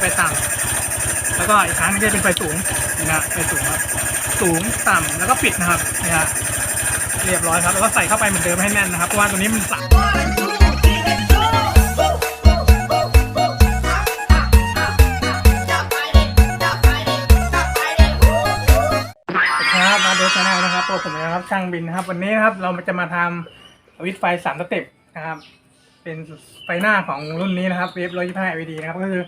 ไฟต่ำแล้วก็อีกครั้งนึงจะเป็นไฟสูงนี่นะไฟสูงครับสูงต่ำแล้วก็ปิดนะครับนี่ฮะเรียบร้อยครับแล้วก็ใส่เข้าไปเหมือนเดิมให้แน่นนะครับเพราะว่าตัวนี้มันสั่นครับมาดูชาแนลนะครับตัวผมเองนะครับช่างบินนะครับ วันนี้นะครับเราจะมาทำวิดไฟสามสเต็ปนะครับ เป็นไฟหน้าของรุ่นนี้นะครับเวฟร้อยยี่ห้า LED นะครับก็คือ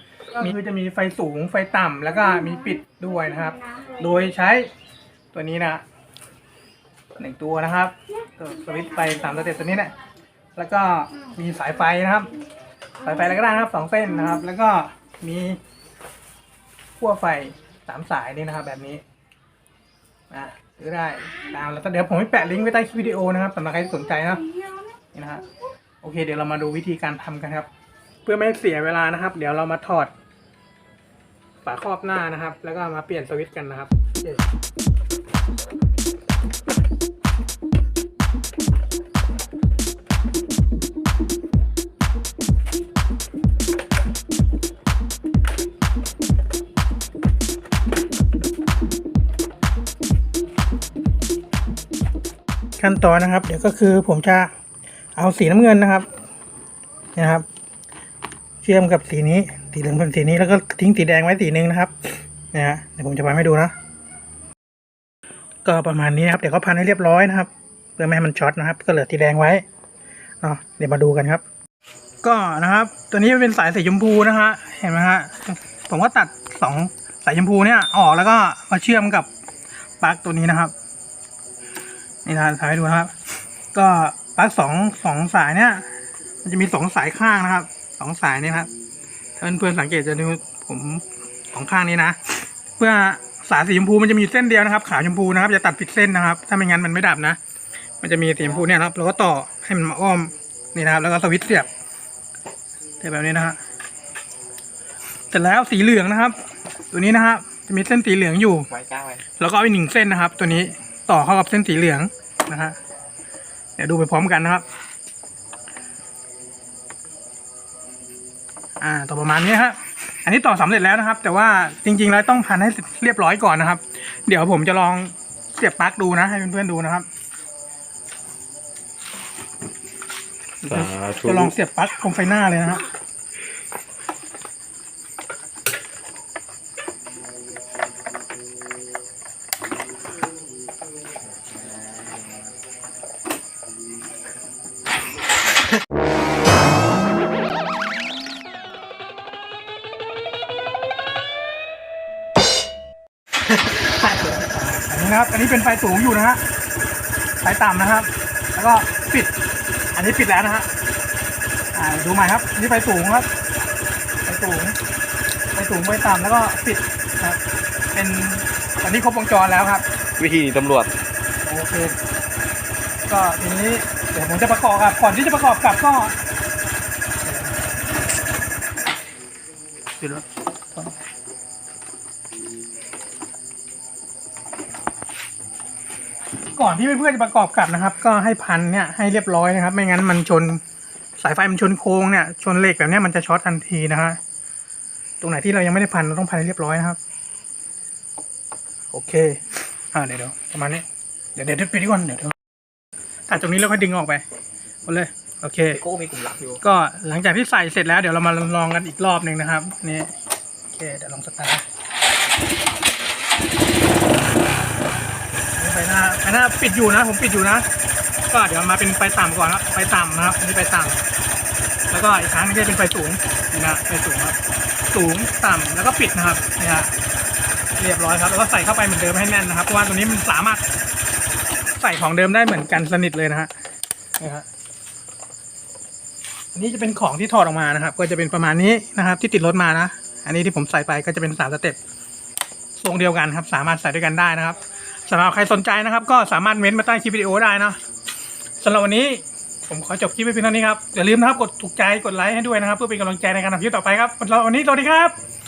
มีคือจะมีไฟสูงไฟต่ำแล้วก็มีปิดด้วยนะครับ โดยใช้ตัวนี้นะหนึ่งตัวนะครับตัวสวิตช์ไฟสามสเต็ปตัวนี้เนะแล้วก็มีสายไฟนะครับ สายไฟอะไรก็ได้นะครับสองเส้นนะครับ แล้วก็มีขั้วไฟสามสายนี่นะครับ แบบนี้อะซื้อได้ตามแล้วก็เดี๋ยวผมให้แปะลิงก์ไว้ใต้คลิปวิดีโอนะครับสำหรับใครที่สนใจนะนี่นะฮะ โอเค เดี๋ยวเรามาดูวิธีการทำกันครับ เพื่อไม่ให้เสียเวลานะครับ เดี๋ยวเรามาถอด ฝาครอบหน้านะครับ แล้วก็มาเปลี่ยนสวิตช์กันนะครับขั้นตอนนะครับ เดี๋ยวก็คือผมจะ เอาสีน้ำเงินนะครับนะครับ เชื่อมกับสีนี้ สีเหลืองเป็นสีนี้แล้วก็ทิ้งสีแดงไว้สีหนึ่งนะครับเนี่ยฮะเดี๋ยวผมจะพันให้ดูนะ ก็ประมาณนี้นะครับ เดี๋ยวก็พันให้เรียบร้อยนะครับ เพื่อไม่ให้มันช็อตนะครับ ก็เหลือสีแดงไว้เนาะเดี๋ยวมาดูกันครับ ก็นะครับ ตัวนี้เป็นสายสีชมพูนะฮะเห็นไหมฮะผมก็ตัดสองสายชมพูเนี่ยออกแล้วก็มาเชื่อมกับปลั๊กตัวนี้นะครับ นี่นะถ่ายให้ดูนะครับ ก็ ปลั๊กสองสองสายเนี่ย มันจะมีสองสายข้างนะครับสองสายนี่ครับถ้าเพื่อนๆสังเกตจะดูผมสองข้างนี้นะ เพื่อสายสีชมพูมันจะมีเส้นเดียวนะครับขาวชมพูนะครับอย่าตัดผิดเส้นนะครับ ถ้าไม่งั้นมันไม่ดับนะ มันจะมีสีชมพูเนี่ยนะครับเราก็ต่อให้มันมาอ้อมนี่นะครับ แล้วก็สวิตช์เสียบเสียบแบบนี้นะฮะเสร็จแล้วสีเหลืองนะครับ ตัวนี้นะครับจะมีเส้นสีเหลืองอยู่ไว้ก้าไว้แล้วก็เอาอีกหนึ่งเส้นนะครับ ตัวนี้ต่อเข้ากับเส้นสีเหลืองนะฮะเดี๋ยวดูไปพร้อมกันนะครับ อ่าต่อประมาณนี้ฮะอันนี้ต่อสำเร็จแล้วนะครับ แต่ว่าจริง ๆ แล้วต้องพันให้เรียบร้อยก่อนนะครับ เดี๋ยวผมจะลองเสียบปลั๊กดูนะ ให้เพื่อนๆดูนะครับสาธุจะลองเสียบปลั๊กตรงไฟหน้าเลยนะฮะ อันนี้นะครับ อันนี้เป็นไฟสูงอยู่นะฮะ ไฟต่ำนะครับ แล้วก็ปิด อันนี้ปิดแล้วนะฮะอ่าดูใหม่ครับ นี่ไฟสูงครับ ไฟสูง ไฟสูงไฟต่ำแล้วก็ปิดครับ เป็นตอนนี้ครบวงจรแล้วครับ วิธีตำรวจ โอเค ก็ทีนี้เดี๋ยวผมจะประกอบกับ ก่อนที่จะประกอบกับก็ปิดแล้ว ก่อนที่เพื่อนๆจะประกอบกับนะครับ ก็ให้พันเนี่ยให้เรียบร้อยนะครับ ไม่งั้นมันชนสายไฟมันชนโค้งเนี่ยชนเหล็กแบบเนี้ยมันจะช็อตทันทีนะฮะตรงไหนที่เรายังไม่ได้พันเราต้องพันให้เรียบร้อยนะครับ โอเคอ่าเดี๋ยวเดี๋ยวประมาณนี้เดี๋ยวเดี๋ยวปิดดีก่อนเดี๋ยวเดี๋ยวตัดตรงนี้แล้วค่อยดึงออกไปหมดเลยโอเคโก้มีกลุ่มลับอยู่ก็หลังจากที่ใส่เสร็จแล้วเดี๋ยวเรามาลองกันอีกรอบหนึ่งนะครับนี่โอเคเดี๋ยวลองสตาร์ท นี่ไฟหน้าไฟหน้าปิดอยู่นะ ผมปิดอยู่นะ ก็เดี๋ยวมาเป็นไฟต่ำก่อนครับไฟต่ำนะครับอันนี้ไฟต่ำแล้วก็อีกครั้งนึงจะเป็นไฟสูงนี่นะไฟสูงครับ สูงต่ำแล้วก็ปิดนะครับนี่ฮะเรียบร้อยครับ แล้วก็ใส่เข้าไปเหมือนเดิมให้แน่นนะครับเพราะว่าตัวนี้มันสามารถใส่ของเดิมได้เหมือนกันสนิทเลยนะฮะนี่ฮะอันนี้จะเป็นของที่ถอดออกมานะครับ ก็จะเป็นประมาณนี้นะครับ ที่ติดรถมานะ อันนี้ที่ผมใส่ไปก็จะเป็นสามสเต็ปทรงเดียวกันครับ สามารถใส่ด้วยกันได้นะครับ สำหรับใครสนใจนะครับ ก็สามารถเม้นต์มาใต้คลิปวิดีโอได้นะสำหรับวันนี้ผมขอจบคลิปไว้เพียงเท่านี้ครับอย่าลืมนะครับกดถูกใจกดไลค์ให้ด้วยนะครับ เพื่อเป็นกำลังใจในการทำคลิปต่อไปครับสำหรับวันนี้สวัสดีครับ